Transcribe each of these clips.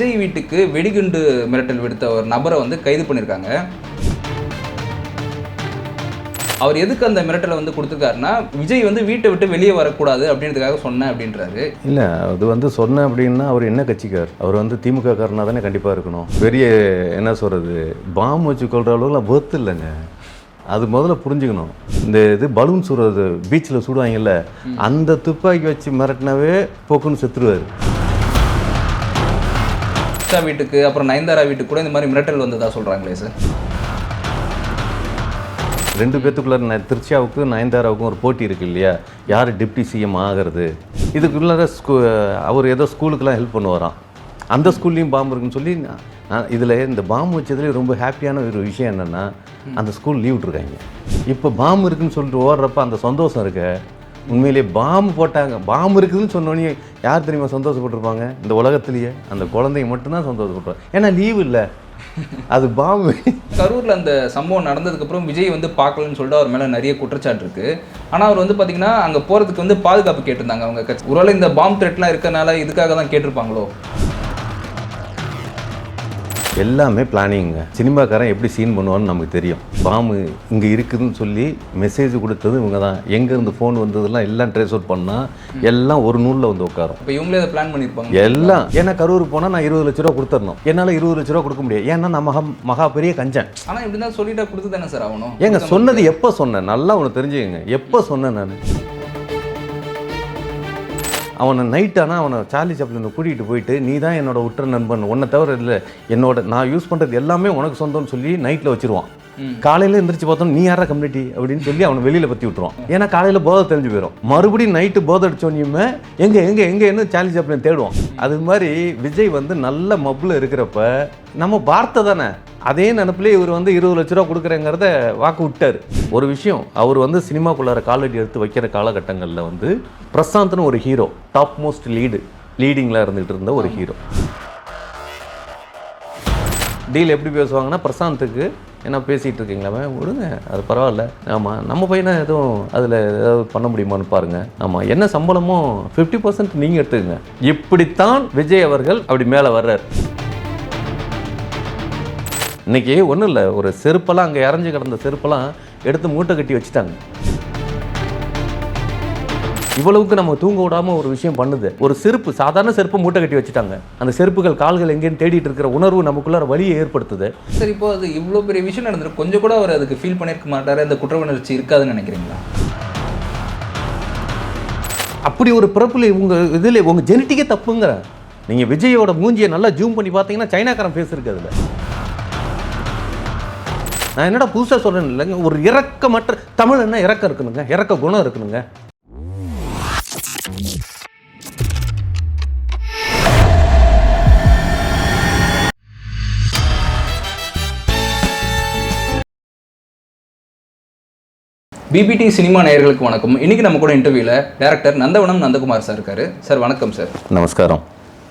விஜய் வீட்டுக்கு வெடிகுண்டு மிரட்டல் விடுத்த ஒரு நபரை வந்து கைது பண்ணியிருக்காங்க. அவர் எதுக்கு அந்த மிரட்டலை வந்து கொடுத்துருக்காருன்னா விஜய் வந்து வீட்டை விட்டு வெளியே வரக்கூடாது அப்படின்றதுக்காக சொன்னேன் அப்படின்றாரு. இல்லை அது வந்து சொன்னேன் அப்படின்னா அவர் என்ன கட்சிக்கார்? அவர் வந்து திமுக காரனாக தானே கண்டிப்பாக இருக்கணும். பெரிய என்ன சொல்கிறது பாம் வச்சு கொள்கிற அளவுக்குலாம் ஒர்த்து இல்லைங்க. அது முதல்ல புரிஞ்சுக்கணும். இந்த இது பலூன் சுடுறது பீச்சில் சுடுவாங்கல்ல அந்த துப்பாக்கி வச்சு மிரட்டினாவே போக்குன்னு செத்துருவார். உஷா வீட்டுக்கு அப்புறம் நயன்தாரா வீட்டுக்கு கூட இந்த மாதிரி மிரட்டல் வந்ததா சொல்றாங்களே சார்? ரெண்டு பேத்துக்குள்ள ந- திருச்சியாவுக்கு நயன்தாராவுக்கும் ஒரு போட்டி இருக்கு இல்லையா? யார் டிப்டி சிஎம் ஆகிறது? இதுக்குள்ள ஸ்கூ அவர் ஏதோ ஸ்கூலுக்கெல்லாம் ஹெல்ப் பண்ணுவாராம். அந்த ஸ்கூல்லையும் பாம்பு இருக்குன்னு சொல்லி நான்- நான் இதில் இந்த பாம்பு வச்சதுலேயே ரொம்ப ஹாப்பியான ஒரு விஷயம் என்னென்னா அந்த ஸ்கூல் லீவ் விட்ருக்காங்க இப்போ பாம்பு இருக்குன்னு சொல்லிட்டு ஓடுறப்ப அந்த சந்தோஷம் இருக்க உண்மையிலேயே பாம்பு போட்டாங்க. பாம்பு இருக்குதுன்னு சொன்னோடனே யார் தெரியுமா சந்தோஷப்பட்டிருப்பாங்க? இந்த உலகத்திலேயே அந்த குழந்தைங்க மட்டும்தான் சந்தோஷப்பட்டுருவாங்க ஏன்னா லீவு இல்லை. அது பாம்பு. கரூர்ல அந்த சம்பவம் நடந்ததுக்கு அப்புறம் விஜய் வந்து பார்க்கலன்னு சொல்லிட்டு அவர் மேல நிறைய குற்றச்சாட்டு இருக்கு. ஆனா அவர் வந்து பாத்தீங்கன்னா அங்க போறதுக்கு வந்து பாதுகாப்பு கேட்டிருந்தாங்க அவங்க கட்சி. ஒருவேளை இந்த பாம்பு த்ரெட்லாம் இருக்கனால இதுக்காக தான் கேட்டிருப்பாங்களோ? எல்லாமே பிளானிங்க சினிமாக்காரன் எப்படி சீன் பண்ணுவான்னு நமக்கு தெரியும். பாம்பு இங்கே இருக்குதுன்னு சொல்லி மெசேஜ் கொடுத்தது இவங்க தான் எங்கேருந்து ஃபோன் வந்ததெல்லாம் எல்லாம் ட்ரேஸ் அவுட் பண்ணால் எல்லாம் ஒரு நூலில் வந்து உட்காரும். இப்போ இவங்களே அதை பிளான் பண்ணியிருப்பாங்க எல்லாம். ஏன்னா கரூர் போனால் நான் இருபது லட்ச ரூபா கொடுத்துடணும். என்னால் இருபது லட்ச ரூபா கொடுக்க முடியாது. ஏன்னா நான் மகா மகா பெரிய கஞ்சன். ஆனா இப்படி தான் சொல்லிட்டா கொடுத்து தானே சார் ஆகணும்? ஏங்க சொன்னது எப்போ சொன்னேன்? நல்லா உனக்கு தெரிஞ்சுக்கங்க. எப்போ சொன்னேன் நான்? அவனை நைட் ஆனால் அவனை சார்லி சாப்ளினை கூட்டிகிட்டு போயிட்டு நீ தான் என்னோட உற்ற நண்பன். உன்னை தவிர இல்லை என்னோட நான் யூஸ் பண்ணுறது எல்லாமே உனக்கு சொந்தம்னு சொல்லி நைட்டில் வச்சுருவான். காலையில் எந்திரிச்சு பார்த்தோம் நீ யாரா கம்யூனிட்டி அப்படின்னு சொல்லி அவனை வெளியில் பற்றி விட்டுருவான். ஏன்னா காலையில் போதை தெரிஞ்சு போயிடும் மறுபடியும் நைட்டு போதை அடிச்சோன்னையுமே எங்கே எங்கே எங்கே என்ன சார்லி சாப்ளின் தேடுவான். அது மாதிரி விஜய் வந்து நல்ல மப்பில் இருக்கிறப்ப நம்ம வார்த்தை தானே. அதே நினப்பிலே இவர் வந்து இருபது லட்ச ரூபா கொடுக்குறேங்கிறத வாக்கு விட்டார். ஒரு விஷயம் அவர் வந்து சினிமாக்குள்ளார காலடி எடுத்து வைக்கிற காலகட்டங்களில் வந்து பிரசாந்த்னு ஒரு ஹீரோ டாப் மோஸ்ட் லீடு லீடிங்கில் இருந்துகிட்டு இருந்த ஒரு ஹீரோ டீல் எப்படி பேசுவாங்கன்னா பிரசாந்துக்கு என்ன பேசிகிட்டு இருக்கீங்களா விடுங்க. அது பரவாயில்ல. ஆமாம் நம்ம பையனை எதுவும் அதில் ஏதாவது பண்ண முடியுமான்னு பாருங்கள் ஆமாம் என்ன சம்பளமோ ஃபிஃப்டி பர்சன்ட் நீங்கள் எடுத்துக்கங்க. இப்படித்தான் விஜய் அவர்கள் அப்படி மேலே வர்றார். இன்னைக்கு ஒன்றும் இல்லை. ஒரு செருப்பெல்லாம் அங்கே இறஞ்சி கிடந்த செருப்பெல்லாம் எடுத்து மூட்டை கட்டி வச்சுட்டாங்க. இவ்வளவுக்கு நம்ம தூங்க விடாம ஒரு விஷயம் பண்ணுது. ஒரு செருப்பு சாதாரண செருப்பு மூட்டை கட்டி வச்சுட்டாங்க. அந்த செருப்புகள் கால்கள் எங்கேன்னு தேடிட்டு இருக்கிற உணர்வு நமக்குள்ளார வலியை ஏற்படுத்துது. சரி இப்போ அது இவ்வளோ பெரிய விஷயம் நடந்திருக்கு. கொஞ்சம் கூட அவர் அதுக்கு ஃபீல் பண்ணியிருக்க மாட்டாரு. அந்த குற்ற உணர்ச்சி இருக்காதுன்னு நினைக்கிறீங்களா? அப்படி ஒரு பிறப்புல உங்க இதில் உங்க ஜெனட்டிக்கே தப்புங்கிற. நீங்க விஜயோட மூஞ்சியை நல்லா ஜூம் பண்ணி பார்த்தீங்கன்னா சைனாக்காரன் பேசிருக்கு அதுல. நான் என்னடா புதுசாக சொல்றேன் இல்லைங்க. ஒரு இறக்கமற்ற தமிழ் என்ன இறக்கம் இருக்கணுங்க இறக்க குணம் இருக்கணுங்க பிபிடி சினிமா நேயர்களுக்கு வணக்கம். இன்னைக்கு நம்ம கூட இன்டர்வியூல டேரக்டர் நந்தவனம் நந்தகுமார் சார் இருக்காரு. சார் வணக்கம் சார் நமஸ்காரம்.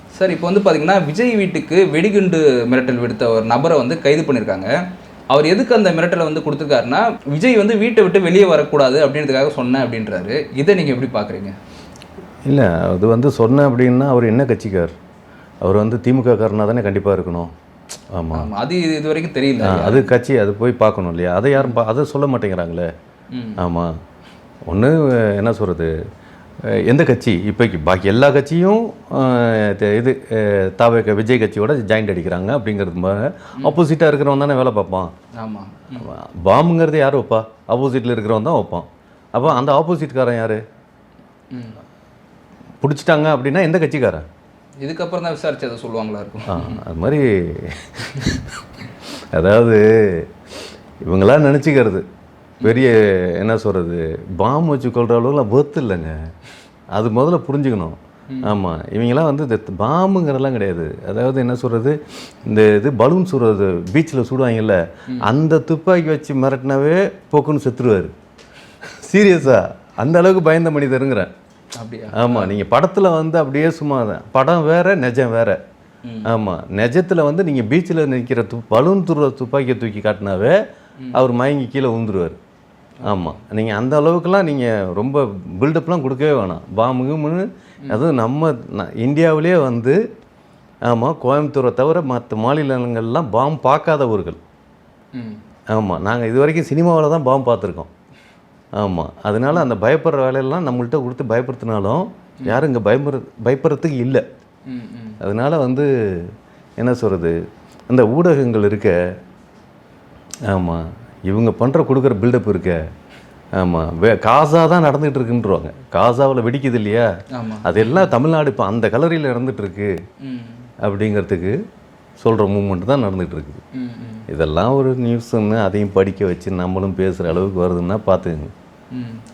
சார் இப்போ வந்து பார்த்தீங்கன்னா விஜய் வீட்டுக்கு வெடிகுண்டு மிரட்டல் விடுத்த ஒரு நபரை வந்து கைது பண்ணியிருக்காங்க அவர் எதுக்கு அந்த மிரட்டலை வந்து கொடுத்துருக்காருன்னா விஜய் வந்து வீட்டை விட்டு வெளியே வரக்கூடாது அப்படின்றதுக்காக சொன்னேன் அப்படின்றாரு. இதை நீங்கள் எப்படி பார்க்குறீங்க இல்லை அது வந்து சொன்னேன் அப்படின்னா அவர் என்ன கட்சிக்கார்? அவர் வந்து திமுக காரனாக தானே கண்டிப்பாக இருக்கணும். ஆமாம் அது இது- வரைக்கும் தெரியல. அது கட்சி அது போய் பார்க்கணும் இல்லையா? அதை யாரும் அதை சொல்ல மாட்டேங்கிறாங்களே. ஆமாம் ஒன்று என்ன சொல்கிறது எந்த கட்சி? இப்போக்கி பாக்கி எல்லா கட்சியும் இது தாவே விஜய் கட்சியோட ஜாயிண்ட் அடிக்கிறாங்க அப்படிங்கிறது ஆப்போசிட்டாக இருக்கிறவன் தானே வேலை பார்ப்பான். ஆமாம் பாம்புங்கிறது யார் வைப்பா? ஆப்போசிட்டில் இருக்கிறவன் தான் வைப்பான். அப்போ அந்த ஆப்போசிட்காரன் யார்? பிடிச்சிட்டாங்க அப்படின்னா எந்த கட்சிக்காரன்? இதுக்கப்புறம் தான் விசாரிச்சு அதை சொல்லுவாங்களா இருக்கும். அது மாதிரி அதாவது இவங்களாம் நினச்சிக்கிறது. பெரிய என்ன சொல்கிறது பாம்பு வச்சு கொள்கிற அளவுக்குலாம் ஒர்த்து இல்லைங்க. அது முதல்ல புரிஞ்சுக்கணும். ஆமாம் இவங்கெல்லாம் வந்து இந்த பாம்புங்கிறதெல்லாம் கிடையாது. அதாவது என்ன சொல்கிறது இந்த இது பலூன் சுடுறது பீச்சில் சுடுவாங்கல்ல அந்த துப்பாக்கி வச்சு மிரட்டினாவே போக்குன்னு செத்துருவார். சீரியஸாக அந்த அளவுக்கு பயந்த மனிதருங்கிறேன். அப்படியா? ஆமாம் நீங்கள் படத்தில் வந்து அப்படியே சும்மா தான். படம் வேற நிஜம் வேற. ஆமாம் நிஜத்தில் வந்து நீங்கள் பீச்சில் நிற்கிற து பலூன் துற துப்பாக்கியை தூக்கி காட்டினாவே அவர் மயங்கி கீழே விழுந்துருவார் ஆமாம் நீங்கள் அந்த அளவுக்குலாம் நீங்கள் ரொம்ப பில்டப்லாம் கொடுக்கவே வேணாம். பாம்பு கீம்புன்னு அதுவும் நம்ம இந்தியாவிலே வந்து ஆமாம் கோயம்புத்தூரை தவிர மற்ற மாநிலங்கள்லாம் பாம்பு பார்க்காத ஊர்கள். ஆமாம் நாங்கள் இது வரைக்கும் சினிமாவில் தான் பாம்பு பார்த்துருக்கோம். ஆமாம் அதனால அந்த பயப்படுற வேலையெல்லாம் நம்மள்ட்ட கொடுத்து பயப்படுத்தினாலும் யாரும் இங்கே பயப்படுற பயப்படுறதுக்கு இல்லை. அதனால வந்து என்ன சொல்கிறது அந்த ஊடகங்கள் இருக்க ஆமாம் இவங்க பண்ணுற கொடுக்குற பில்டப் இருக்க. ஆமாம் வே காசா தான் நடந்துகிட்டு இருக்குன்றவாங்க காசாவில் வெடிக்குது இல்லையா? அதெல்லாம் தமிழ்நாடு இப்போ அந்த கலரியில் ம். அப்படிங்கிறதுக்கு சொல்கிற மூமெண்ட் தான் நடந்துகிட்டு இருக்குது. இதெல்லாம் ஒரு நியூஸ்ன்னு அதையும் படிக்க வச்சு நம்மளும் பேசுகிற அளவுக்கு வருதுன்னா பார்த்துக்குங்க.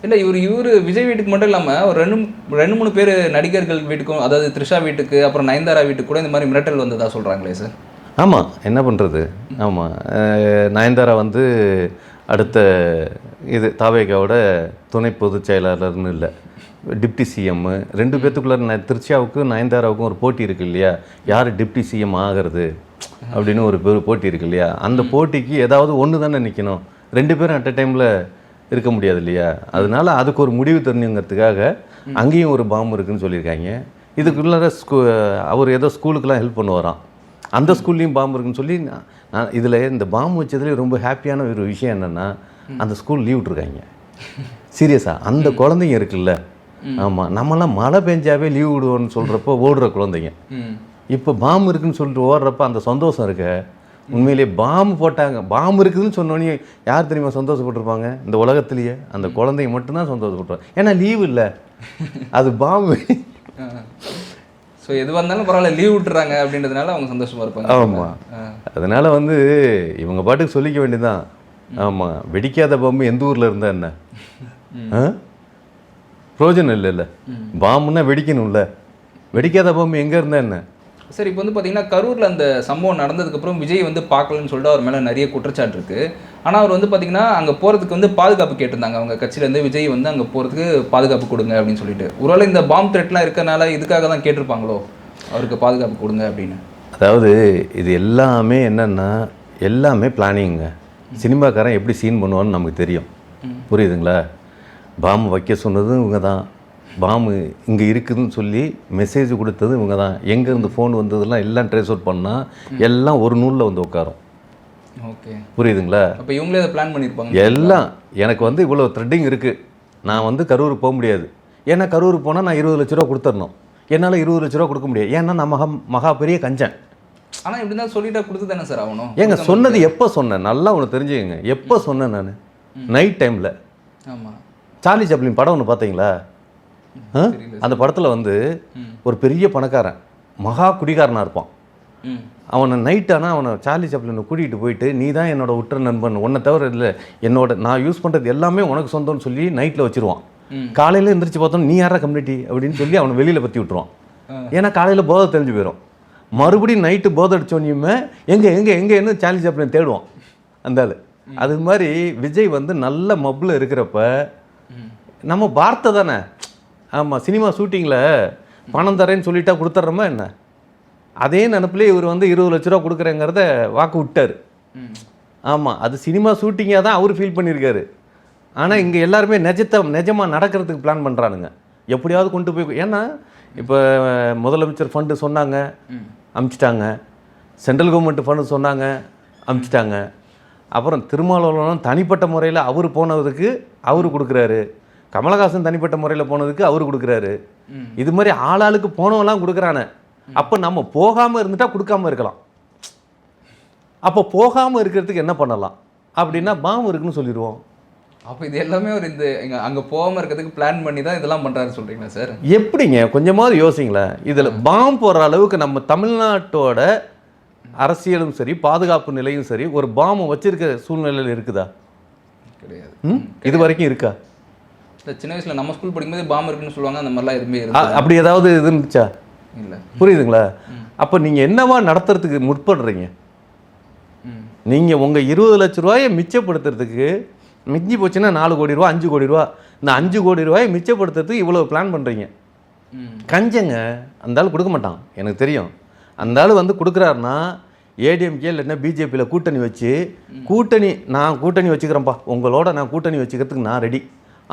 இல்ல இவர் இவர் விஜய் வீட்டுக்கு மட்டும் இல்லாம ஒரு ரெண்டு ரெண்டு மூணு பேர் நடிகர்கள் வீட்டுக்கும் அதாவது த்ரிஷா வீட்டுக்கு அப்புறம் நயன்தாரா வீட்டுக்கு கூட இந்த மாதிரி மிரட்டல் வந்ததா சொல்றாங்களே சார் ஆமாம் என்ன பண்ணுறது ஆமாம் நயன்தாரா வந்து அடுத்த இது தாவேகாவோட துணை பொதுச் செயலாளர்னு இல்லை. Deputy CM. ரெண்டு பேத்துக்குள்ள திருச்சியாவுக்கும் நயன்தாராவுக்கும் ஒரு போட்டி இருக்கு இல்லையா? யார் டிப்டி சிஎம் ஆகிறது? அப்படின்னு ஒரு பெரு போட்டி இருக்கு இல்லையா? அந்த போட்டிக்கு ஏதாவது ஒன்று தானே நிற்கணும் ரெண்டு பேரும் அட் அ டைமில் இருக்க முடியாது இல்லையா? அதனால அதுக்கு ஒரு முடிவு தெரிஞ்சுங்கிறதுக்காக அங்கேயும் ஒரு பாம்பு இருக்குன்னு சொல்லியிருக்காங்க. இதுக்குள்ளார ஸ்கூ அவர் ஏதோ ஸ்கூலுக்கெல்லாம் ஹெல்ப் பண்ணுவாராம். அந்த ஸ்கூல்லையும் பாம்பு இருக்குன்னு சொல்லி நான்- இதில் இந்த பாம்பு வச்சதுலேயே ரொம்ப ஹாப்பியான ஒரு விஷயம் என்னென்னா அந்த ஸ்கூல் லீவ் விட்ருக்காங்க சீரியஸாக அந்த குழந்தைங்க இருக்குல்ல. ஆமாம் நம்மலாம் மழை பெஞ்சாவே லீவ் விடுவோன்னு சொல்கிறப்போ ஓடுற குழந்தைங்க. இப்போ பாம்பு இருக்குன்னு சொல்லிட்டு ஓடுறப்ப அந்த சந்தோஷம் இருக்க. உண்மையிலேயே பாம்பு போட்டாங்க. பாம்பு இருக்குதுன்னு சொன்னோன்னே யார் தெரியுமா சந்தோஷப்பட்டிருப்பாங்க? இந்த உலகத்திலேயே அந்த குழந்தைங்க மட்டும்தான் சந்தோஷப்பட்டுருவாங்க. ஏன்னா லீவு இல்லை. அது பாம்பு. ஸோ எதுவாக இருந்தாலும் பரவாயில்ல லீவ் விட்டுறாங்க அப்படின்றதுனால அவங்க சந்தோஷமா இருப்பாங்க. ஆமாம். அதனால வந்து இவங்க பாட்டுக்கு சொல்லிக்க வேண்டியதுதான். ஆமாம் வெடிக்காத பாம்பு எந்த ஊரில் இருந்தா என்ன? ஆ? பிரயோஜனம் இல்லைல்ல. பாம்புன்னா வெடிக்கணும்ல. வெடிக்காத பாம்பு எங்கே இருந்தா என்ன? சரி இப்போ வந்து பார்த்தீங்கன்னா கரூரில் அந்த சம்பவம் நடந்ததுக்கப்புறம் விஜய் வந்து பார்க்கலன்னு சொல்லிட்டு அவர் மேலே நிறைய குற்றச்சாட்டு இருக்கு. ஆனால் அவர் வந்து பார்த்தீங்கன்னா அங்கே போகிறதுக்கு வந்து பாதுகாப்பு கேட்டிருந்தாங்க. அவங்க கட்சியிலேருந்து விஜய் வந்து அங்கே போகிறதுக்கு பாதுகாப்பு கொடுங்க அப்படின்னு சொல்லிட்டு. ஒருவேளை இந்த பாம்பு த்ரெட்லாம் இருக்கனால இதுக்காக தான் கேட்டிருப்பாங்களோ? அவருக்கு பாதுகாப்பு கொடுங்க அப்படின்னு. அதாவது இது எல்லாமே என்னன்னா எல்லாமே பிளானிங்க சினிமாக்காரன் எப்படி சீன் பண்ணுவான்னு நமக்கு தெரியும். புரியுதுங்களா? பாம்பு வைக்க சொன்னதும் இவங்க தான் பாம்பு இங்கே இருக்குதுன்னு சொல்லி மெசேஜ் கொடுத்தது இவங்க தான் எங்கேருந்து ஃபோன் வந்ததெல்லாம் எல்லாம் ட்ரேஸ் அவுட் பண்ணால் எல்லாம் ஒரு நூலில் வந்து உட்காரும். ஓகே. புரியுதுங்களா? அப்போ இவங்களே அதை பிளான் பண்ணியிருப்பாங்க எல்லாம். எனக்கு வந்து இவ்வளோ த்ரெட்டிங் இருக்குது நான் வந்து கரூருக்கு போக முடியாது. ஏன்னா கரூருக்கு போனால் நான் இருபது லட்ச ரூபா கொடுத்துடணும். என்னால் இருபது லட்ச ரூபா கொடுக்க முடியாது. ஏன்னா நான் மகா மகா பெரிய கஞ்சன். ஆனால் இப்படி தான் சொல்லிட்டா கொடுத்து தானே சார் ஆகணும்? ஏங்க சொன்னது எப்போ சொன்னேன்? நல்லா ஒன்று தெரிஞ்சுக்கங்க. எப்போ சொன்னேன் நான்? நைட் டைமில் ஆமாம் சார்லி சாப்ளின் படம் ஒன்று பார்த்தீங்களா? அந்த படத்தில் வந்து ஒரு பெரிய பணக்காரன் மகா குடிகாரனாக இருப்பான். அவனை நைட் ஆனால் அவனை சார்லி சாப்ளினை கூட்டிகிட்டு போயிட்டு நீ தான் என்னோட உற்ற நண்பன் உன்னை தவிர இல்லை. என்னோட நான் யூஸ் பண்ணுறது எல்லாமே உனக்கு சொந்தம்னு சொல்லி நைட்டில் வச்சிருவான். காலையில் எந்திரிச்சு பார்த்தோம் நீ யாரா கம்யூனிட்டி? அப்படின்னு சொல்லி அவனை வெளியில் பற்றி விட்டுருவான். ஏன்னா காலையில் போதை தெரிஞ்சு போயிடும் மறுபடியும் நைட்டு போதை அடிச்சோன்னையுமே எங்கே எங்கே எங்கேன்னு சார்லி சாப்ளின் தேடுவான்? அந்த அது மாதிரி விஜய் வந்து நல்ல மப்பில் இருக்கிறப்ப நம்ம வார்த்தை தானே? ஆமாம் சினிமா ஷூட்டிங்கில் பணம் தரேன்னு சொல்லிட்டா கொடுத்துட்றோமா என்ன? அதே நினப்பிலே இவர் வந்து இருபது லட்ச ரூபா கொடுக்குறேங்கிறத வாக்கு விட்டார். ஆமாம் அது சினிமா ஷூட்டிங்காக தான் அவர் ஃபீல் பண்ணியிருக்காரு. ஆனால் இங்கே எல்லாருமே நிஜத்தை நிஜமாக நடக்கிறதுக்கு பிளான் பண்ணுறானுங்க எப்படியாவது கொண்டு போய் ஏன்னா இப்போ முதலமைச்சர் ஃபண்டு சொன்னாங்க அமுச்சிட்டாங்க. சென்ட்ரல் கவர்மெண்ட் ஃபண்டு சொன்னாங்க அமுச்சிட்டாங்க. அப்புறம் திருமாவளவன் தனிப்பட்ட முறையில் அவர் போனதுக்கு அவர் கொடுக்குறாரு. கமலஹாசன் தனிப்பட்ட முறையில் போனதுக்கு அவர் கொடுக்குறாரு. இது மாதிரி ஆளாளுக்கு போனவெல்லாம் கொடுக்குறானே. அப்போ நம்ம போகாமல் இருந்துட்டா கொடுக்காம இருக்கலாம். அப்போ போகாமல் இருக்கிறதுக்கு என்ன பண்ணலாம்? அப்படின்னா பாம்பு இருக்குன்னு சொல்லிடுவோம். அப்போ இது எல்லாமே ஒரு இந்த அங்கே போகாமல் இருக்கிறதுக்கு பிளான் பண்ணி தான் இதெல்லாம் பண்ணுறாரு சொல்கிறீங்களா சார் எப்படிங்க? கொஞ்சமாவது யோசிங்களேன். இதில் பாம்பு போடுற அளவுக்கு நம்ம தமிழ்நாட்டோட அரசியலும் சரி பாதுகாப்பு நிலையும் சரி ஒரு பாம்பு வச்சிருக்க சூழ்நிலையில் இருக்குதா? கிடையாது. ம்? இது வரைக்கும் இருக்கா? சின்ன வயசுல நம்ம ஸ்கூல் படிக்கும்போது பாம்பு இருக்குன்னு சொல்லுவாங்க அந்த மாதிரிலாம் எதுவுமே அப்படி ஏதாவது இது இருந்துச்சா? இல்லை. புரியுதுங்களா? அப்போ நீங்கள் என்னவா நடத்துறதுக்கு முற்படுறீங்க? நீங்கள் உங்கள் இருபது லட்ச ரூபாயை மிச்சப்படுத்துறதுக்கு மிஞ்சி போச்சுன்னா நாலு கோடி ரூபா அஞ்சு கோடி ரூபா. இந்த அஞ்சு கோடி ரூபாயை மிச்சப்படுத்துறதுக்கு இவ்வளோ பிளான் பண்ணுறீங்க கஞ்சங்க அந்த ஆள் கொடுக்க மாட்டான். எனக்கு தெரியும். அந்த ஆள் வந்து கொடுக்குறாருன்னா ஏடிஎம்கே இல்லைன்னா பிஜேபியில் கூட்டணி வச்சு கூட்டணி நான் கூட்டணி வச்சுக்கிறேன்ப்பா. உங்களோட நான் கூட்டணி வச்சுக்கிறதுக்கு நான் ரெடி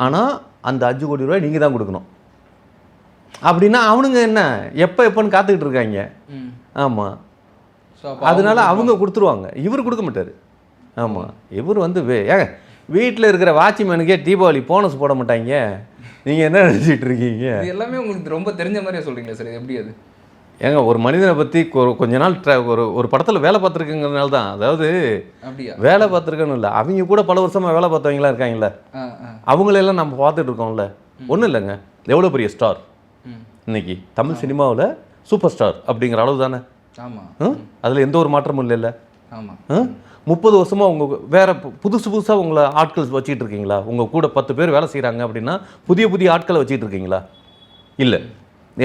ஆனால் அந்த அஞ்சு கோடி ரூபாய் நீங்கள் தான் கொடுக்கணும். அப்படின்னா அவனுங்க என்ன? எப்போ எப்போன்னு காத்துக்கிட்டு இருக்காங்க. ஆமாம் அதனால அவங்க கொடுத்துருவாங்க. இவர் கொடுக்க மாட்டார். ஆமாம் இவர் வந்து ஏங்க வீட்டில் இருக்கிற வாட்ச்மேனுக்கே தீபாவளி போனஸ் போட மாட்டாங்க. நீங்கள் என்ன நினச்சிட்டு இருக்கீங்க? எல்லாமே உங்களுக்கு ரொம்ப தெரிஞ்ச மாதிரியே சொல்றீங்களா சார். எப்படி அது? ஏங்க ஒரு மனிதனை பற்றி கொஞ்ச நாள் ட்ர ஒரு ஒரு படத்தில் வேலை பார்த்துருக்குங்கிறனால தான். அதாவது வேலை பார்த்துருக்கணும் இல்லை. அவங்க கூட பல வருஷமாக வேலை பார்த்தவங்களாம் ஆ அவங்களெல்லாம் நம்ம பார்த்துட்டு இருக்கோம்ல. ஒன்றும் இல்லைங்க. எவ்வளோ பெரிய ஸ்டார் இன்னைக்கு தமிழ் சினிமாவில் சூப்பர் ஸ்டார் அப்படிங்கிற அளவு தானே? ஆமாம் அதில் எந்த ஒரு மாற்றமும் இல்லைல்ல. ஆமாம் முப்பது வருஷமா உங்க வேற புதுசு புதுசாக உங்களை ஆட்கள் வச்சுட்டு இருக்கீங்களா? உங்க கூட பத்து பேர் வேலை செய்கிறாங்க அப்படின்னா புதிய புதிய ஆட்களை வச்சுட்டு இருக்கீங்களா? இல்லை.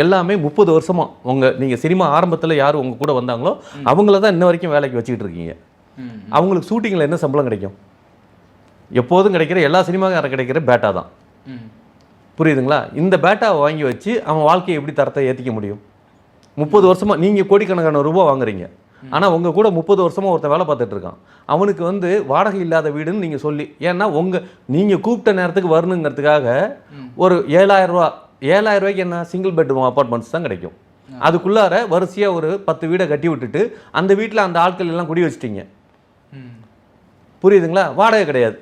எல்லாமே முப்பது வருஷமா உங்க நீங்க சினிமா ஆரம்பத்தில் யார் உங்க கூட வந்தாங்களோ அவங்கள தான் இன்ன வரைக்கும் வேலைக்கு வச்சுக்கிட்டு இருக்கீங்க. அவங்களுக்கு ஷூட்டிங்கில் என்ன சம்பளம் கிடைக்கும்? எப்போதும் கிடைக்கிற எல்லா சினிமாக்காரன் கிடைக்கிற பேட்டா தான். புரியுதுங்களா? இந்த பேட்டாவை வாங்கி வச்சு அவன் வாழ்க்கையை எப்படி தரத்தை ஏற்றிக்க முடியும்? முப்பது வருஷமா நீங்கள் கோடிக்கணக்கான ரூபாய் வாங்குறீங்க. ஆனால் உங்கள் கூட முப்பது வருஷமா ஒருத்தன் வேலை பார்த்துட்டு இருக்கான். அவனுக்கு வந்து வாடகை இல்லாத வீடுன்னு நீங்கள் சொல்லி ஏன்னா உங்கள் நீங்கள் கூப்பிட்ட நேரத்துக்கு வரணுங்கிறதுக்காக ஒரு ஏழாயிரம் ரூபா ஏழாயிரம் ரூபாய்க்கு என்ன சிங்கிள் பெட்ரூம் அப்பார்ட்மெண்ட்ஸ் தான் கிடைக்கும். அதுக்குள்ளார வரிசையாக ஒரு பத்து வீடை கட்டி விட்டுட்டு அந்த வீட்டில் அந்த ஆட்கள் எல்லாம் குடி வச்சிட்டீங்க. புரியுதுங்களா? வாடகை கிடையாது.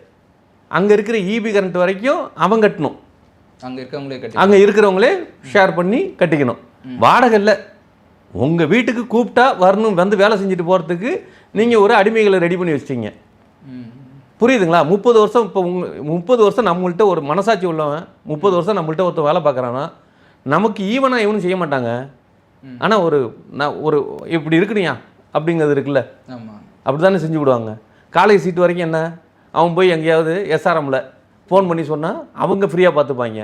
அங்கே இருக்கிற ஈபி கரண்ட் வரைக்கும் அவன் கட்டணும். அங்கே இருக்கவங்களே கட்டி அங்கே இருக்கிறவங்களே ஷேர் பண்ணி கட்டிக்கணும். வாடகை இல்லை. உங்கள் வீட்டுக்கு கூப்பிட்டா வரணும் வந்து வேலை செஞ்சுட்டு போகிறதுக்கு நீங்கள் ஒரு அடிமைகளை ரெடி பண்ணி வச்சிட்டீங்க. புரியுதுங்களா? முப்பது வருஷம் இப்போ உங்க முப்பது வருஷம் நம்மள்ட்ட ஒரு மனசாட்சி உள்ளவன் முப்பது வருஷம் நம்மள்ட்ட ஒருத்தன் வேலை பார்க்குறான்னா நமக்கு ஈவனாக இவனும் செய்ய மாட்டாங்க. ஆனால் ஒரு நான் ஒரு இப்படி இருக்குனியா அப்படிங்கிறது இருக்குல்ல. அப்படி தானே செஞ்சு விடுவாங்க. காலேஜ் சீட் வரைக்கும் என்ன? அவன் போய் எங்கேயாவது எஸ்ஆர்எம்ல ஃபோன் பண்ணி சொன்னால் அவங்க ஃப்ரீயாக பார்த்துப்பாங்க.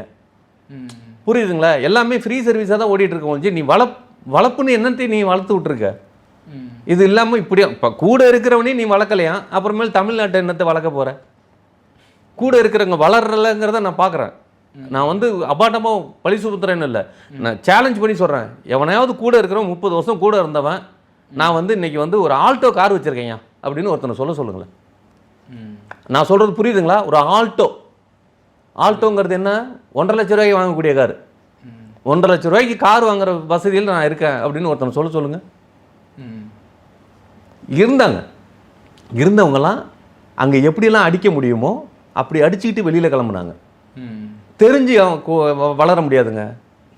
புரியுதுங்களா? எல்லாமே ஃப்ரீ சர்வீஸாக தான் ஓடிட்டு இருக்க ஒழிஞ்சு நீ வளப் வளர்ப்புன்னு என்னத்தை நீ வளர்த்து விட்ருக்க இது இல்லாமல் இப்படியா? இப்போ கூட இருக்கிறவனே நீ வளர்க்கலையா? அப்புறமேல் தமிழ்நாட்டை என்னத்தை வளர்க்க போகிற கூட இருக்கிறவங்க வளரலைங்கிறத நான் பார்க்குறேன் நான் வந்து அபாட்டமாக பழி சுத்துறேன்னு இல்லை. நான் சேலஞ்ச் பண்ணி சொல்கிறேன் எவனையாவது கூட இருக்கிறவன் முப்பது வருஷம் கூட இருந்தவன் நான் வந்து இன்னைக்கு வந்து ஒரு ஆல்டோ கார் வச்சுருக்கேன்யா அப்படின்னு ஒருத்தனை சொல்ல சொல்லுங்களேன். நான் சொல்கிறது புரியுதுங்களா? ஒரு ஆல்டோ. ஆல்டோங்கிறது என்ன? ஒன்றரை லட்ச ரூபாய்க்கு வாங்கக்கூடிய கார். ஒன்றரை லட்ச ரூபாய்க்கு கார் வாங்குற வசதியில் நான் இருக்கேன் அப்படின்னு ஒருத்தனை சொல்ல சொல்லுங்கள் இருந்தாங்க. இருந்தவங்கலாம் அங்கே எப்படியெல்லாம் அடிக்க முடியுமோ அப்படி அடிச்சுக்கிட்டு வெளியில் கிளம்புனாங்க. தெரிஞ்சு வளர முடியாதுங்க.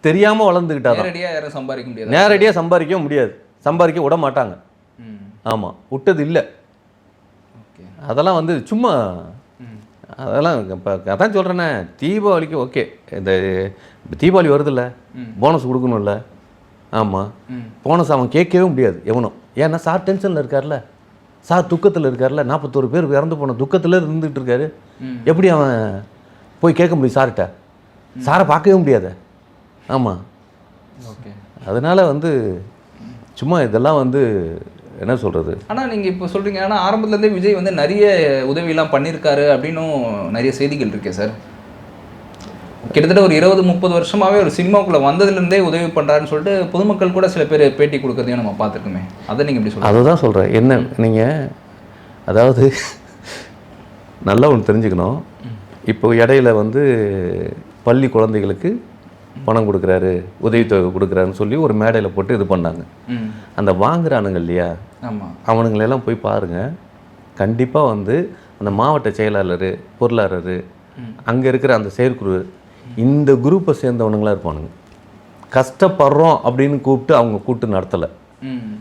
தெரியாமல் வளர்ந்துக்கிட்டாதான் நேரடியாக சம்பாதிக்க முடியாது. நேரடியாக சம்பாதிக்க முடியாது. சம்பாதிக்க விட மாட்டாங்க. ஆமாம் விட்டது இல்லை. அதெல்லாம் வந்து சும்மா அதெல்லாம் இப்போ அதான் சொல்கிறேனே தீபாவளிக்கு ஓகே. இந்த தீபாவளி வருதுல்ல. போனஸ் கொடுக்கணும்ல. ஆமாம் போனஸ் அவன் கேட்கவே முடியாது எவனும். ஏன்னா சார் டென்ஷனில் இருக்கார்ல. சார் துக்கத்தில் இருக்கார்ல. நாற்பத்தோரு பேர் இறந்து போன துக்கத்தில் இருந்துகிட்டு இருக்காரு. எப்படி அவன் போய் கேட்க முடியும் சார்கிட்ட? சாரை பார்க்கவே முடியாது. ஆமாம் ஓகே. அதனால் வந்து சும்மா இதெல்லாம் வந்து என்ன சொல்கிறது ஆனால் நீங்கள் இப்போ சொல்கிறீங்க ஆனால் ஆரம்பத்துலேருந்தே விஜய் வந்து நிறைய உதவியெல்லாம் பண்ணியிருக்காரு அப்படின்னும் நிறைய செய்திகள் இருக்கே சார். கிட்டத்தட்ட ஒரு இருபது முப்பது வருஷமாவே ஒரு சினிமாக்குள்ளே வந்ததுலேருந்தே உதவி பண்ணுறாருன்னு சொல்லிட்டு பொதுமக்கள் கூட சில பேர் பேட்டி கொடுக்கறதையும் நம்ம பார்த்துருக்கோமே. அதை நீங்கள் எப்படி சொல்லுங்கள் அதை தான் சொல்கிறேன் என்ன நீங்கள் அதாவது நல்லா ஒன்று தெரிஞ்சுக்கணும். இப்போ இடையில வந்து பள்ளி குழந்தைகளுக்கு பணம் கொடுக்குறாரு உதவித்தொகை கொடுக்குறாருன்னு சொல்லி ஒரு மேடையில் போட்டு இது பண்ணாங்க. அந்த வாங்குறானுங்க இல்லையா? அவனுங்களெல்லாம் போய் பாருங்கள் கண்டிப்பாக வந்து அந்த மாவட்ட செயலாளர் பொருளாளர் அங்கே இருக்கிற அந்த செயற்குழு இந்த குரூப்பை சேர்ந்தவனுங்களா இருப்பானுங்க. கஷ்டப்படுறோம் அப்படின்னு கூப்பிட்டு அவங்க கூட்டு நடத்தலை.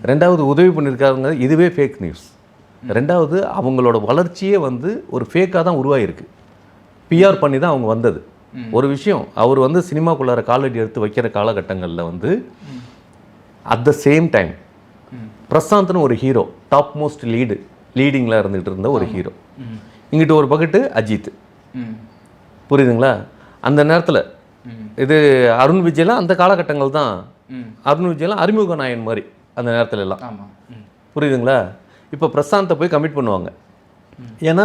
ரெண்டாவது உதவி பண்ணியிருக்காங்க இதுவே ஃபேக் நியூஸ் ரெண்டாவது அவங்களோட வளர்ச்சியே வந்து ஒரு ஃபேக்காக தான் உருவாகிருக்கு பிஆர் பண்ணி தான் அவங்க வந்தது. ஒரு விஷயம் அவர் வந்து சினிமாக்குள்ளார காலடி எடுத்து வைக்கிற காலகட்டங்களில் வந்து அட் த சேம் டைம் பிரசாந்த்னு ஒரு ஹீரோ டாப் மோஸ்ட் லீடு லீடிங்கில் இருந்துகிட்டு இருந்த ஒரு ஹீரோ இங்கிட்டு ஒரு பக்கெட்டு அஜித். புரியுதுங்களா? அந்த நேரத்தில். இது அருண் விஜய்லாம் அந்த காலகட்டங்கள் தான். அருண் விஜய்லாம் அறிமுக நாயன் மாதிரி அந்த நேரத்துல எல்லாம் புரியுதுங்களா? இப்போ பிரசாந்தை போய் கமிட் பண்ணுவாங்க. ஏன்னா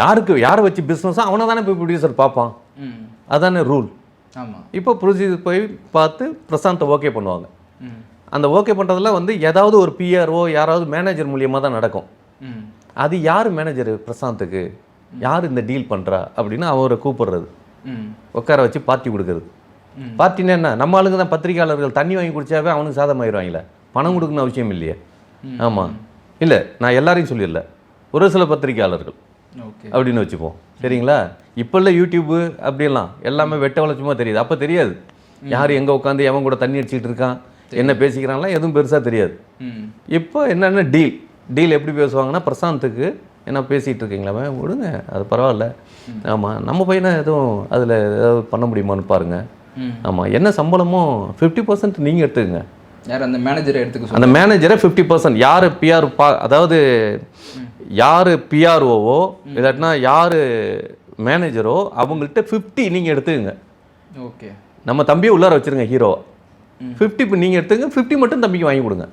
யாருக்கு யாரை வச்சு பிஸ்னஸோ அவனை தானே போய் ப்ரொடியூசர் பார்ப்பான். அதானே ரூல் இப்போ ப்ரொடியூசர் போய் பார்த்து பிரசாந்தை ஓகே பண்ணுவாங்க. அந்த ஓகே பண்ணுறதுல வந்து ஏதாவது ஒரு பிஆர்ஓ யாராவது மேனேஜர் மூலியமாக தான் நடக்கும். அது யார் மேனேஜர் பிரசாந்துக்கு யார் இந்த டீல் பண்ணுறா அப்படின்னு அவரை கூப்பிடுறது. உட்கார வச்சு பார்ட்டி கொடுக்கறது. ம். பார்ட்டின்னா என்ன? நம்ம ஆளுங்க தான் பத்திரிகையாளர்கள் தண்ணி வாங்கி குடிச்சாவே அவனுக்கு சாதமாயிருவாங்களே. பணம் கொடுக்கணும் அவசியம் இல்லையே. ஆமாம் இல்லை நான் எல்லாரையும் சொல்லிடல. ஒரு சில பத்திரிக்கையாளர்கள் ஓகே. அப்படின்னு வச்சுப்போம். சரிங்களா? இப்போ இல்லை யூடியூப்பு அப்படியெல்லாம் எல்லாமே வெட்ட வளச்சுமா தெரியுது. அப்போ தெரியாது. யார் எங்கே உட்காந்து எவன் கூட தண்ணி அடிச்சிட்டு இருக்கான்? என்ன பேசிக்கிறான்லாம் எதுவும் பெருசாக தெரியாது. இப்போ என்னென்ன டீல்? டீல் எப்படி பேசுவாங்கன்னா பிரசாந்துக்கு என்ன பேசிகிட்டு இருக்கீங்களாமே விடுங்க. அது பரவாயில்ல. ஆமாம் நம்ம பையனை எதுவும் அதில் ஏதாவது பண்ண முடியுமான்னு பாருங்கள் ஆமாம் என்ன சம்பளமோ ஃபிஃப்டி பர்சன்ட் நீங்கள் எடுத்துக்கங்க. யார் அந்த மேனேஜரை எடுத்துக்க அந்த மேனேஜரை ஃபிஃப்டி பர்சன்ட் யார் பிஆர் பா அதாவது யார் பிஆர்ஓவோ இல்லாட்டினா யார் மேனேஜரோ அவங்கள்ட்ட ஃபிஃப்டி நீங்கள் எடுத்துக்கங்க. ஓகே. நம்ம தம்பியை உள்ளார வச்சுருங்க ஹீரோவை ஃபிஃப்டி இப்போ நீங்கள் எடுத்துங்க ஃபிஃப்டி மட்டும் தம்பிக்கு வாங்கி கொடுங்க.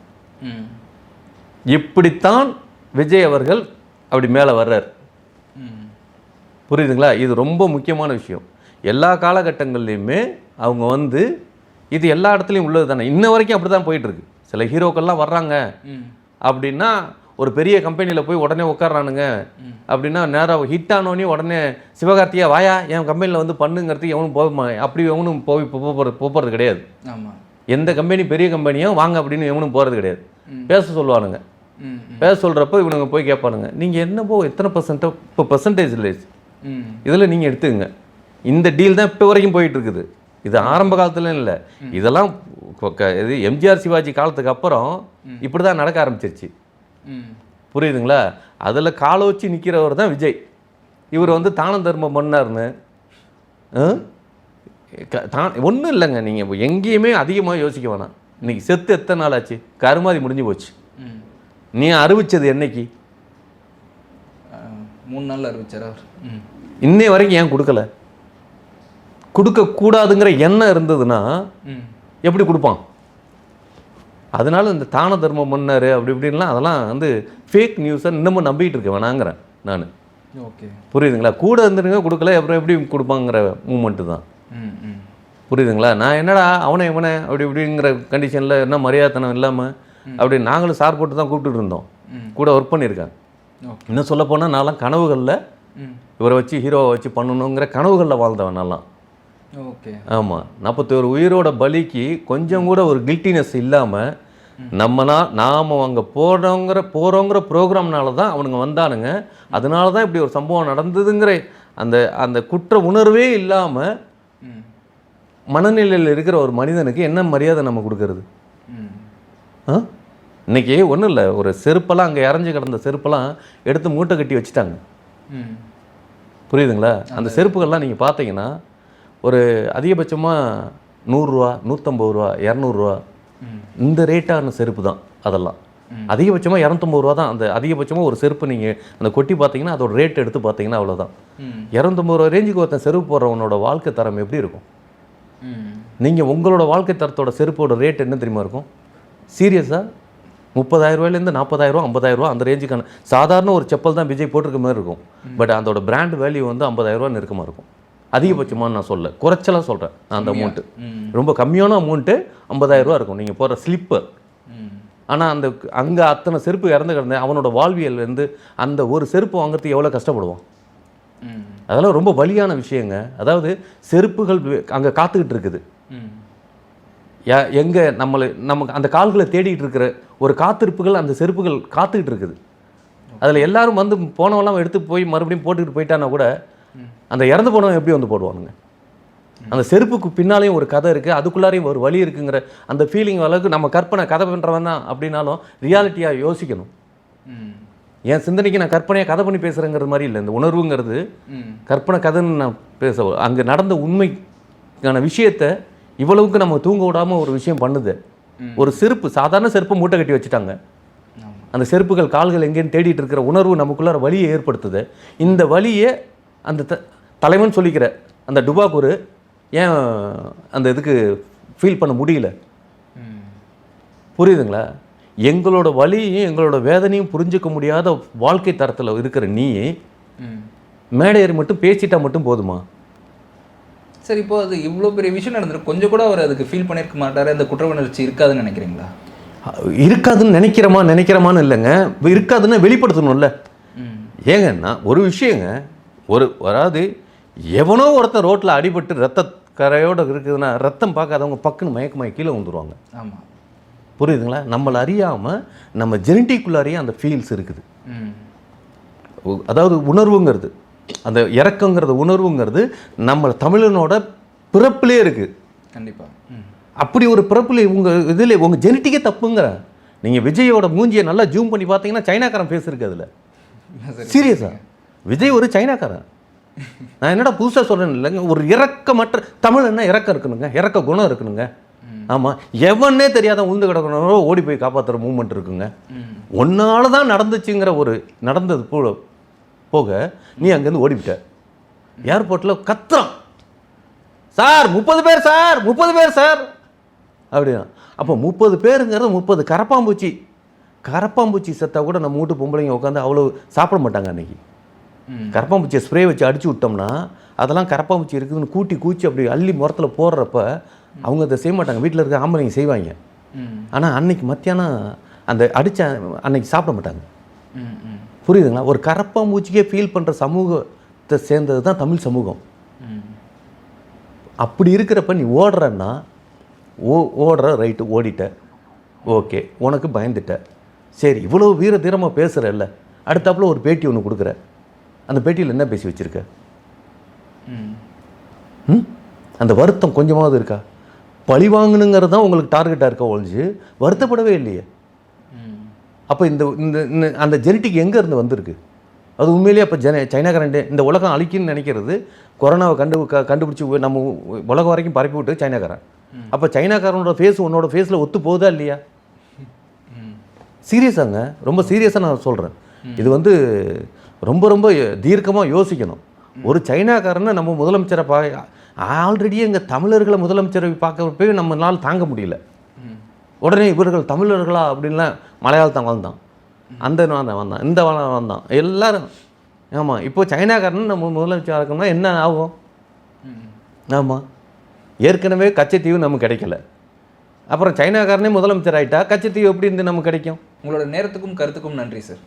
இப்படித்தான் விஜய் அவர்கள் அப்படி மேலே வர்றார். புரியுதுங்களா? இது ரொம்ப முக்கியமான விஷயம். எல்லா காலகட்டங்கள்லையுமே அவங்க வந்து இது எல்லா இடத்துலையும் உள்ளது தானே. இன்ன வரைக்கும் அப்படி தான் போயிட்டுருக்கு. சில ஹீரோக்கள்லாம் வர்றாங்க. அப்படின்னா ஒரு பெரிய கம்பெனியில் போய் உடனே உட்கார்றானுங்க. அப்படின்னா நேராக ஹிட் ஆனோடனே உடனே சிவகார்த்தியா வாயா என் கம்பெனியில் வந்து பண்ணுங்கிறதுக்கு எவனும் போக அப்படி எவனும் போய் போகிறது போகிறது கிடையாது. எந்த கம்பெனி பெரிய கம்பெனியோ வாங்க அப்படின்னு எவனும் போகிறது கிடையாது. பேச சொல்லுவானுங்க. பேச சொல்கிறப்போ இவனுங்க போய் கேட்பானுங்க. நீங்கள் என்னப்போ எத்தனை பர்சன்ட்டோ இப்போ பர்சன்டேஜ் இல்லை இதில் நீங்கள் எடுத்துக்கங்க. இந்த டீல் தான் இப்போ வரைக்கும் போயிட்டு இருக்குது இது ஆரம்ப காலத்துல இல்லை. இதெல்லாம் இது எம்ஜிஆர் சிவாஜி காலத்துக்கு அப்புறம் இப்படி தான் நடக்க ஆரம்பிச்சிருச்சு. புரியுதுங்களா? அதில் காலை வச்சு நிற்கிறவர் தான் விஜய். இவர் வந்து தான தர்மம் பண்ணார்னு தான் ஒன்றும் இல்லைங்க. நீங்கள் எங்கேயுமே அதிகமாக யோசிக்க வேணாம். இன்னைக்கு செத்து எத்தனை நாள் ஆச்சு? கருமாதி முடிஞ்சு போச்சு. நீ அறிவிச்சது என்னைக்கு? மூணு நாள் அறிவிச்சார் அவர். இன்னை வரைக்கும் ஏன் கொடுக்கல? கொடுக்கக்கூடாதுங்கிற எண்ணம் இருந்ததுன்னா எப்படி கொடுப்பான்? அதனால இந்த தான தர்மம் பண்ணாரு அப்படி இப்படின்லாம் அதெல்லாம் வந்து ஃபேக் நியூஸை இன்னமும் நம்பிக்கிட்டு இருக்க வேணாங்கிறேன் நான். ஓகே. புரியுதுங்களா? கூட இருந்துருங்க கொடுக்கல அப்புறம் எப்படி கொடுப்பாங்கிற மூமெண்ட்டு தான். புரியுதுங்களா? நான் என்னடா அவனை இவனை அப்படி இப்படிங்கிற கண்டிஷனில் என்ன மரியாதைத்தனம் இல்லாமல் அப்படி நாங்களும் சார் போட்டு தான் கூப்பிட்டுட்டு இருந்தோம். கூட ஒர்க் பண்ணியிருக்கேன். இன்னும் சொல்ல போனால் நான்லாம் கனவுகளில் இவரை வச்சு ஹீரோவை வச்சு பண்ணணுங்கிற கனவுகளில் வாழ்ந்தவன் நான்லாம் ஓகே. ஆமாம் நாற்பத்தோரு உயிரோட பலிக்கு கொஞ்சம் கூட ஒரு கில்ட்டினஸ் இல்லாமல் நம்மனா நாம் அங்கே போகிறோங்கிற போகிறோங்கிற ப்ரோக்ராம்னால தான் அவனுங்க வந்தானுங்க. அதனால தான் இப்படி ஒரு சம்பவம் நடந்ததுங்கிற அந்த அந்த குற்ற உணர்வே இல்லாமல் மனநிலையில் இருக்கிற ஒரு மனிதனுக்கு என்ன மரியாதை நம்ம கொடுக்கறது? ஆ? இன்னைக்கு ஒன்றும் இல்லை ஒரு செருப்பெல்லாம் அங்கே இறஞ்சி கிடந்த செருப்பெல்லாம் எடுத்து மூட்டை கட்டி வச்சுட்டாங்க. புரியுதுங்களா? அந்த செருப்புகள்லாம் நீங்கள் பார்த்தீங்கன்னா ஒரு அதிகபட்சமாக நூறுரூவா நூற்றம்பது ரூபா இரநூறுவா இந்த ரேட்டான செருப்பு தான் அதெல்லாம். அதிகபட்சமாக இரநூத்தம்பது ரூபா தான். அந்த அதிகபட்சமாக ஒரு செருப்பு நீங்கள் அந்த கொட்டி பார்த்தீங்கன்னா அதோட ரேட் எடுத்து பார்த்தீங்கன்னா அவ்வளோதான் இரநூத்தம்பது ரூபா ரேஞ்சுக்கு ஒருத்தன் செருப்பு போடுறவனோட வாழ்க்கை தரம் எப்படி இருக்கும்? நீங்கள் உங்களோட வாழ்க்கை தரத்தோட செருப்போட ரேட் என்ன தெரியுமா இருக்கும்? சீரியஸாக நாற்பதாயிரம் ஐம்பதாயிரம் ரூபா அந்த ரேஞ்சுக்கான சாதாரண ஒரு செப்பல் தான் விஜய் போட்டிருக்க மாதிரி இருக்கும். பட் அதோட பிராண்ட் வேல்யூ வந்து ஐம்பதாயிரம் ரூபா நெருக்கமாக இருக்கும். அதிகபட்சமாக நான் சொல்ல குறைச்சலாக சொல்கிறேன் அந்த அமௌண்ட்டு ரொம்ப கம்மியான அமௌண்ட்டு ஐம்பதாயிரம் ரூபா இருக்கும். நீங்கள் போடுற ஸ்லிப்பர் ஆனால் அந்த அங்கே அத்தனை செருப்பு இறந்து கிடந்தேன் அவனோட வாழ்வியல் வந்து அந்த ஒரு செருப்பு வாங்குறதுக்கு எவ்வளோ கஷ்டப்படுவான்? அதெல்லாம் ரொம்ப வலியான விஷயங்க. அதாவது செருப்புகள் அங்கே காத்துக்கிட்டு இருக்குது. எங்கே நம்மளை நமக்கு அந்த கால்களை தேடிட்டு இருக்கிற ஒரு காத்திருப்புகள் அந்த செருப்புகள் காத்துக்கிட்டு இருக்குது. அதில் எல்லாரும் வந்து போனவெல்லாம் எடுத்து போய் மறுபடியும் போட்டுக்கிட்டு போயிட்டானா கூட அந்த இறந்து போனவன் எப்படி வந்து போடுவானுங்க? அந்த செருப்புக்கு பின்னாலேயும் ஒரு கதை இருக்குது அதுக்குள்ளாரையும் ஒரு வழி இருக்குங்கிற அந்த ஃபீலிங் அளவுக்கு நம்ம கற்பனை கதை பண்ணுறவன் தான் அப்படின்னாலும் ரியாலிட்டியாக யோசிக்கணும். என் சிந்தனைக்கு நான் கற்பனையாக கதை பண்ணி பேசுகிறேங்கிறது மாதிரி இல்லை. இந்த உணர்வுங்கிறது கற்பனை கதைன்னு நான் பேச அங்கே நடந்த உண்மைக்கான விஷயத்த இவ்வளவுக்கு நம்ம தூங்க விடாம ஒரு விஷயம் பண்ணுது. ஒரு செருப்பு சாதாரண செருப்பு மூட்டை கட்டி வச்சுட்டாங்க. அந்த செருப்புகள் கால்கள் எங்கேன்னு தேடிட்டு இருக்கிற உணர்வு நமக்குள்ளார வலியை ஏற்படுத்துது. இந்த வலியை அந்த த தலைவன் சொல்லிக்கிற அந்த டுபாக்கூர் ஏன் அந்த இதுக்கு ஃபீல் பண்ண முடியல? புரியுதுங்களா? எங்களோட வலியையும் எங்களோட வேதனையும் புரிஞ்சுக்க முடியாத வாழ்க்கை தரத்தில் இருக்கிற நீ மேடையர் மட்டும் பேசிட்டா மட்டும் போதுமா? சரி இப்போ அது இவ்வளோ பெரிய விஷயம் நடந்திருக்கு கொஞ்சம் கூட அவர் அதுக்கு ஃபீல் பண்ணியிருக்க மாட்டாரு அந்த குற்ற உணர்ச்சி இருக்காதுன்னு நினைக்கிறீங்களா? இருக்காதுன்னு நினைக்கிறோமா நினைக்கிறோமான்னு இல்லைங்க. இருக்காதுன்னு வெளிப்படுத்தணும்ல. ம். ஏங்க நான் ஒரு விஷயங்க ஒரு அதாவது எவனோ ஒருத்தன் ரோட்டில் அடிபட்டு ரத்த கரையோடு இருக்குதுன்னா ரத்தம் பார்க்காதவங்க பக்குன்னு மயக்கமாய் கீழே வந்துருவாங்க ஆமாம் புரியுதுங்களா? நம்மளை அறியாமல் நம்ம ஜெனட்டிக்குள்ளாரையே அந்த ஃபீல்ஸ் இருக்குது. அதாவது உணர்வுங்கிறது. அந்த இறக்கங்கிறது உணர்வுங்கிறது நம்ம தமிழனோட பிறப்பிலே இருக்குது கண்டிப்பா. ம். அப்படி ஒரு பிறப்பில் உங்கள் இதில் உங்கள் ஜெனட்டிக்கே தப்புங்கிற. நீங்கள் விஜயோட மூஞ்சியை நல்லா ஜூம் பண்ணி பார்த்தீங்கன்னா சைனாக்காரன் ஃபேஸ் இருக்கு அதில். சரி சீரியஸா விஜய் ஒரு சைனாக்காரன். நான் என்னடா புதுசாக சொல்கிறேன் இல்லைங்க. ஒரு இறக்கமற்ற தமிழ் என்ன இறக்கம் இருக்கணுங்க? இறக்க குணம் இருக்கணுங்க. ஆமாம் எவனே தெரியாத உளுந்து கிடக்கணும் ஓடி போய் காப்பாற்றுற மூமெண்ட் இருக்குங்க. ம். ஒன்னால தான் நடந்துச்சுங்கிற ஒரு நடந்தது போக நீ அங்கேருந்து ஓடிவிட்ட. ஏர்போர்ட்டில் கத்துறான். சார் முப்பது பேர் சார் முப்பது பேர் சார். அப்படின்னா அப்போ முப்பது பேருங்கிறது முப்பது கரப்பாம்பூச்சி. கரப்பாம்பூச்சி செத்தா கூட நம்ம வீட்டு பொம்பளைங்க உட்காந்து அவ்வளோ சாப்பிட மாட்டாங்க அன்னைக்கு. ம். கரப்பாம்பூச்சியை ஸ்ப்ரே வச்சு அடிச்சு விட்டோம்னா அதெல்லாம் கரப்பாம்பூச்சி இருக்குதுன்னு கூட்டி கூச்சி அப்படி அள்ளி முரத்தில் போடுறப்ப அவங்க அதை செய்ய மாட்டாங்க. வீட்டில் இருக்க ஆம்பளைங்க செய்வாங்க. ஆனால் அன்னைக்கு மத்தியானம் அந்த அடித்த அன்னைக்கு சாப்பிட மாட்டாங்க. புரியுதுங்களா? ஒரு கரப்பாம்பூச்சிக்கே ஃபீல் பண்ணுற சமூகத்தை சேர்ந்தது தான் தமிழ் சமூகம். அப்படி இருக்கிறப்ப நீ ஓடுறன்னா ஓ ஓடுற ரைட்டு ஓடிட்ட. ஓகே உனக்கு பயந்துட்ட. சரி இவ்வளோ வீர தீரமாக பேசுகிறல்ல அடுத்தாப்புல ஒரு பேட்டி ஒன்று கொடுக்குற. அந்த பேட்டியில் என்ன பேசி வச்சுருக்க? ம்? அந்த வருத்தம் கொஞ்சமாவது இருக்கா? பழி வாங்கணுங்கிறது தான் உங்களுக்கு டார்கெட்டாக இருக்கா ஒழிஞ்சு? வருத்தப்படவே இல்லையே. அப்போ இந்த இந்த இந்த- அந்த ஜெனட்டிக் எங்கே இருந்து வந்திருக்கு? அது உண்மையிலேயே அப்போ ஜன சைனாக்காரன் இந்த உலகம் அழிக்குன்னு நினைக்கிறது கொரோனாவை கண்டு க- கண்டுபிடிச்சி நம்ம உலகம் வரைக்கும் பரப்பி விட்டு சைனாக்காரன். அப்போ சைனாக்காரனோட ஃபேஸ் உன்னோட ஃபேஸில் ஒத்து போகுதா இல்லையா? சீரியஸாங்க ரொம்ப சீரியஸாக நான் சொல்கிறேன் இது வந்து ரொம்ப ரொம்ப தீர்க்கமாக யோசிக்கணும். ஒரு சைனாக்காரனை நம்ம முதலமைச்சரை பா ஆல்ரெடியே எங்கள் தமிழர்களை முதலமைச்சரை பார்க்கறப்பவே நம்மளால் தாங்க முடியல. உடனே இவர்கள் தமிழர்களா அப்படின்லாம் மலையாளத்தான் வந்தான். அந்த வந்தான். இந்த வந்தான் வந்தான். எல்லாரும் ஆமாம் இப்போ சைனாக்காரன் நம்ம முதலமைச்சர் இருக்கோம்னா என்ன ஆகும்? ஆமாம் ஏற்கனவே கச்சத்தீவு நமக்கு கிடைக்கல. அப்புறம் சைனாக்காரனே முதலமைச்சர் ஆயிட்டா கச்சத்தீவு எப்படி இருந்து நமக்கு கிடைக்கும்? உங்களோட நேரத்துக்கும் கருத்துக்கும் நன்றி சார்.